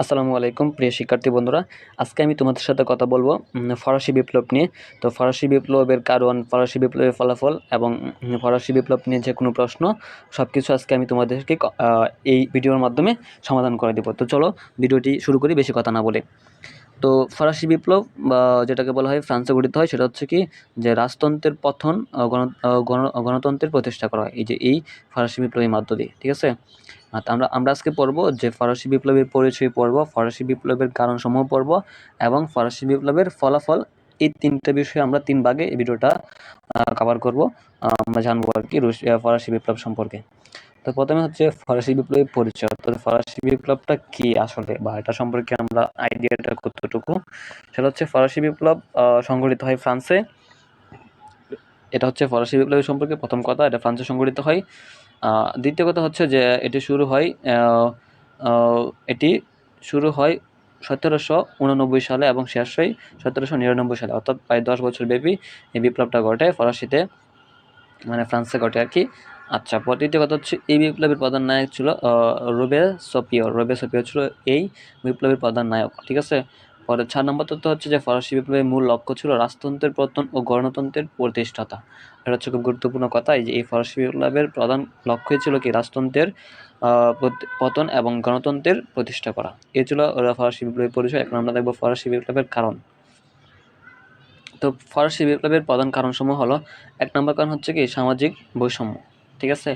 আসসালামু আলাইকুম, প্রিয় শিক্ষার্থী বন্ধুরা। আজকে আমি তোমাদের সাথে কথা বলব ফরাসি বিপ্লব নিয়ে। তো ফরাসি বিপ্লবের কারণ, ফরাসি বিপ্লবের ফলাফল এবং ফরাসি বিপ্লব নিয়ে যে কোনো প্রশ্ন সব কিছু আজকে আমি তোমাদেরকে এই ভিডিওর মাধ্যমে সমাধান করে দেবো। তো চলো, ভিডিওটি শুরু করি, বেশি কথা না বলে। তো ফরাসি বিপ্লব, বা যেটাকে বলা হয় ফ্রান্সে গঠিত হয়, সেটা হচ্ছে কি, যে রাজতন্ত্রের পথন গণ- গণ- গণতন্ত্রের প্রতিষ্ঠা করা হয়। এই যে এই ফরাসি বিপ্লবের মধ্য দিয়ে ঠিক আছে? আমরা আমরা আজকে পড়ব যে ফরাসি বিপ্লবের পরিচয় পড়ব ফরাসি বিপ্লবের কারণসমূহ পড়ব এবং ফরাসি বিপ্লবের ফলাফল এই তিনটা বিষয়ে আমরা তিন ভাগে এই ভিডিওটা কভার করব। আমরা জানব আর কি রুশ- আহ, ফরাসি বিপ্লব সম্পর্কে। তো প্রথমে হচ্ছে ফরাসি বিপ্লবের পরিচয়। তো ফরাসি বিপ্লবটা কি আসলে বা এটা সম্পর্কে আমরা আইডিয়াটা কতটুকু? সেটা হচ্ছে ফরাসি বিপ্লব সংঘটিত হয় ফ্রান্সে। এটা হচ্ছে ফরাসি বিপ্লবের সম্পর্কে প্রথম কথা এটা ফ্রান্সে সংঘটিত হয়। দ্বিতীয় কথা হচ্ছে যে এটি শুরু হয় এটি শুরু হয় সতেরোশো উননব্বই সালে এবং শেষ হয় সতেরোশো নিরানব্বই সালে, অর্থাৎ প্রায় দশ বছর ব্যাপী এই বিপ্লবটা ঘটে, ফরাসিতে মানে ফ্রান্সে ঘটে আর কি। আচ্ছা তৃতীয় কথা হচ্ছে, এই বিপ্লবের প্রধান নায়ক ছিল রোবে সপিও রোবে সপিও ছিল এই বিপ্লবের প্রধান নায়ক, ঠিক আছে? চার নম্বর তথ্য হচ্ছে যে ফরাসি বিপ্লবের মূল লক্ষ্য ছিল রাজতন্ত্রের পতন ও গণতন্ত্রের প্রতিষ্ঠাতা। এটা হচ্ছে খুব গুরুত্বপূর্ণ কথা। যে এই ফরাসি বিপ্লবের প্রধান লক্ষ্যই ছিল কি? রাজতন্ত্রের পতন এবং গণতন্ত্রের প্রতিষ্ঠা করা। এ ছিল ফরাসি বিপ্লবের পরিচয়। এখন আমরা দেখব ফরাসি বিপ্লবের কারণ। তো ফরাসি বিপ্লবের প্রধান কারণসমূহ হলো, এক নম্বর কারণ হচ্ছে কি? সামাজিক বৈষম্য। ঠিক আছে?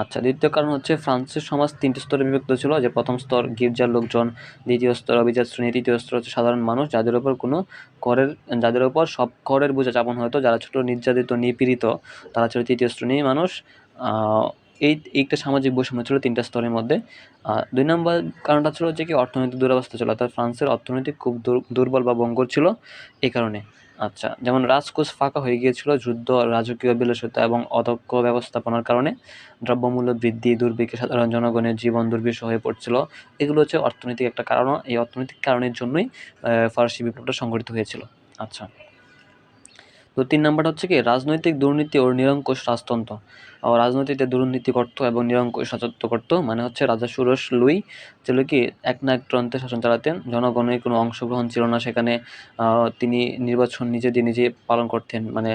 আচ্ছা দ্বিতীয় কারণ হচ্ছে ফ্রান্সের সমাজ তিনটি স্তরে বিভক্ত ছিল। যে প্রথম স্তর গির্জার লোকজন, দ্বিতীয় স্তর অভিজাত শ্রেণি, তৃতীয় স্তর হচ্ছে সাধারণ মানুষ। যাদের উপর কোনো করের, যাদের উপর সব করের বোঝা চাপন হতো, যারা ছোট, নির্যাতিত, নিপীড়িত, তারা ছিল তৃতীয় শ্রেণির মানুষ। এই, এইটা সামাজিক বৈষম্য ছিল তিনটা স্তরের মধ্যে। দুই নম্বর কারণটা ছিল হচ্ছে কি, অর্থনৈতিক দুরবস্থা ছিল। অর্থাৎ ফ্রান্সের অর্থনৈতিক খুব দুর্বল বা বঙ্গর ছিল এই কারণে। আচ্ছা যেমন রাজকোষ ফাঁকা হয়ে গিয়েছিল যুদ্ধ, রাজকীয় বিলসতা এবং অদক্ষ ব্যবস্থাপনার কারণে দ্রব্যমূল্য বৃদ্ধি, দুর্ভিক্ষে সাধারণ জনগণের জীবন দুর্বিষ হয়ে পড়ছিল। এগুলো হচ্ছে অর্থনৈতিক একটা কারণ এই অর্থনৈতিক কারণের জন্যই ফরাসি বিপ্লবটা সংঘটিত হয়েছিল। আচ্ছা। তো তিন নাম্বারটা হচ্ছে কি, রাজনৈতিক দুর্নীতি ও নিরঙ্কুশ রাজতন্ত্র। ও রাজনীতিতে দুর্নীতি করতো এবং নিরঙ্কুশ রাজত্ব করতো মানে হচ্ছে রাজা সুরস লুই ছিল কি এক না এক প্রান্তে শাসন চালাতেন, জনগণের কোনো অংশগ্রহণ ছিল না সেখানে তিনি নির্বাচন নিজে দিয়ে নিজে পালন করতেন। মানে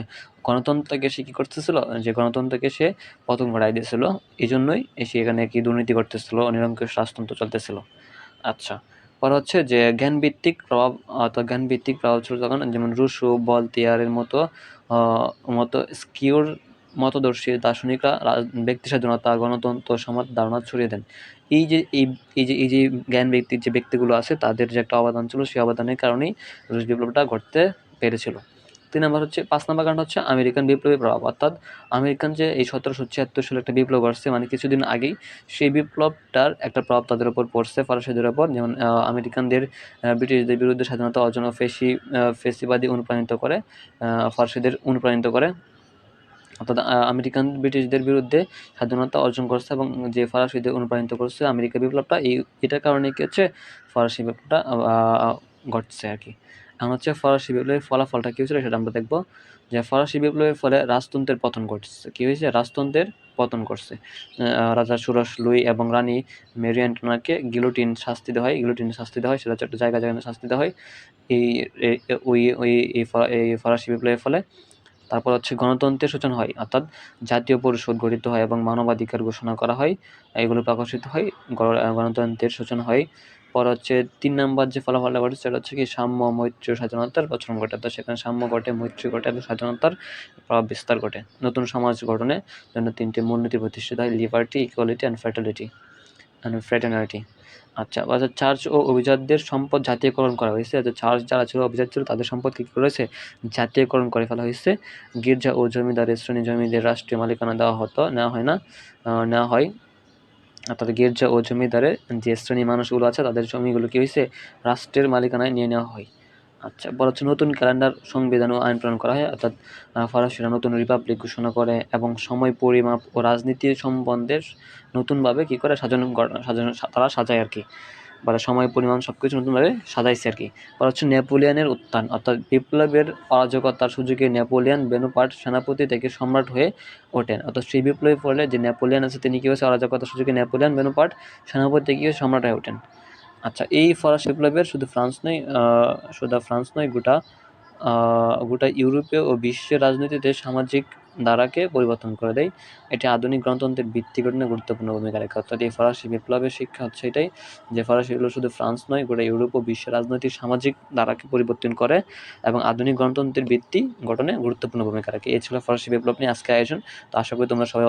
গণতন্ত্রকে সে কী করতেছিল? যে গণতন্ত্রকে সে পতন ঘটাই দিয়েছিল। এই জন্যই সে এখানে কি দুর্নীতি করতেছিল, নিরঙ্কুশ রাজতন্ত্র চলতেছিল। আচ্ছা পরে হচ্ছে যে জ্ঞানভিত্তিক প্রভাব, অর্থাৎ জ্ঞানভিত্তিক প্রভাব ছিল তখন, যেমন রুশু বলতিয়ারের মতো মতো স্কিউর মতদর্শী দার্শনিকরা ব্যক্তি স্বাধীনতা গণতন্ত্র সমাজ ধারণা ছড়িয়ে দেন। এই যে এই যে এই যে জ্ঞান ব্যক্তির যে ব্যক্তিগুলো আছে, তাদের যে একটা অবদান ছিল, সেই অবদানের কারণেই রুশ বিপ্লবটা ঘটতে পেরেছিল। তিন নম্বর হচ্ছে, পাঁচ নম্বর কারণ হচ্ছে আমেরিকান বিপ্লবের প্রভাব। অর্থাৎ আমেরিকান যে এই সতেরোশো ছিয়াত্তর সালে একটা বিপ্লব আসছে মানে কিছুদিন আগেই সেই বিপ্লবটার একটা প্রভাব তাদের উপর পড়ছে ফরাসিদের উপর। যেমন আমেরিকানদের ব্রিটিশদের বিরুদ্ধে স্বাধীনতা অর্জন ফেসি ফেসিবাদী অনুপ্রাণিত করে ফরাসিদের অনুপ্রাণিত করে। অর্থাৎ আমেরিকান ব্রিটিশদের বিরুদ্ধে স্বাধীনতা অর্জন করছে এবং যে ফরাসিদের অনুপ্রাণিত করছে আমেরিকা বিপ্লবটা, এই, এটার কারণে কি হচ্ছে, ফরাসি বিপ্লবটা ঘটছে আর কি। এখন হচ্ছে ফরাসি বিপ্লবের ফলাফলটা কী হয়েছিল সেটা আমরা দেখব। যে ফরাসি বিপ্লবের ফলে রাজতন্ত্রের পতন ঘটছে। কী হয়েছে? রাজতন্ত্রের পতন করছে রাজা সুরস লুই এবং রানী মেরি অ্যান্টোনাকে গিলোটিন শাস্তি দেওয়া হয়। গিলোটিন শাস্তি দেওয়া হয়, সেটা হচ্ছে একটা জায়গা জায়গায় শাস্তি দেওয়া হয়। এই ওই ওই, এই ফরাসি বিপ্লবের ফলে। তারপর হচ্ছে গণতন্ত্রের সূচনা হয়, অর্থাৎ জাতীয় পরিষদ গঠিত হয় এবং মানবাধিকার ঘোষণা করা হয়। এগুলো প্রকাশিত হয় গণতন্ত্রের সূচনা হয়। পর হচ্ছে তিন নম্বর যে ফলাফলটা ঘটে সেটা হচ্ছে কি সাম্য মৈত্রী স্বাধীনতার প্রচলন ঘটে তো সেখানে সাম্য ঘটে, মৈত্রী ঘটে এবং স্বাধীনতার প্রভাব বিস্তার ঘটে। নতুন সমাজ গঠনের জন্য তিনটি মূলনীতি প্রতিষ্ঠিত হয় liberty equality and fratality and fraternity আচ্ছা অর্থাৎ চার্চ ও অভিজাতদের সম্পদ জাতীয়করণ করা হয়েছে। অর্থাৎ চার্চ যারা ছিল, অভিজাত ছিল, তাদের সম্পদ কী করেছে জাতীয়করণ করে ফেলা হয়েছে। গির্জা ও জমিদারের শ্রেণি জমিদের রাষ্ট্রীয় মালিকানা দেওয়া হতো, নেওয়া হয় না নেওয়া হয়। অর্থাৎ গির্জা ও জমিদারের যে শ্রেণি মানুষগুলো আছে, তাদের জমিগুলো কী হয়েছে রাষ্ট্রের মালিকানায় নিয়ে নেওয়া হয়। আচ্ছা বলা হচ্ছে নতুন ক্যালেন্ডার, সংবিধান ও আইন প্রণয়ন করা হয়, অর্থাৎ ফরাসিরা নতুন রিপাবলিক ঘোষণা করে এবং সময় পরিমাপ ও রাজনীতি সম্বন্ধে নতুনভাবে কী করে সাজানো সাজানো, তারা সাজায় আর কি। বলে সময়, পরিমাণ সব কিছু নতুনভাবে সাজাইছে আর কি। বলা হচ্ছে নেপোলিয়ানের উত্থান, অর্থাৎ বিপ্লবের অরাজকতার সুযোগে নেপোলিয়ান বেনুপাট সেনাপতি থেকে সম্রাট হয়ে ওঠেন। অর্থাৎ সেই বিপ্লবের ফলে যে নেপোলিয়ান আছে, তিনি কী হয়েছে? অরাজকতার সুযোগে নেপোলিয়ান বেনুপাট সেনাপতি থেকে সম্রাট হয়ে ওঠেন। আচ্ছা এই ফরাসি বিপ্লবের শুধু ফ্রান্স নয় শুধু ফ্রান্স নয়, গোটা গোটা ইউরোপীয় ও বিশ্বের রাজনীতিতে সামাজিক ধারাকে পরিবর্তন করে দেয়। এটি আধুনিক গণতন্ত্রের ভিত্তি গঠনে গুরুত্বপূর্ণ ভূমিকা রাখে। অর্থাৎ এই ফরাসি বিপ্লবের শিক্ষা হচ্ছে এটাই যে ফরাসি বিপ্লব শুধু ফ্রান্স নয়, গোটা ইউরোপ ও বিশ্বের রাজনৈতিক, সামাজিক ধারাকে পরিবর্তন করে এবং আধুনিক গণতন্ত্রের ভিত্তি গঠনে গুরুত্বপূর্ণ ভূমিকা রাখে। এছাড়া ফরাসি বিপ্লব নিয়ে আজকে আয়োজন। তো আশা করি তোমরা সবাই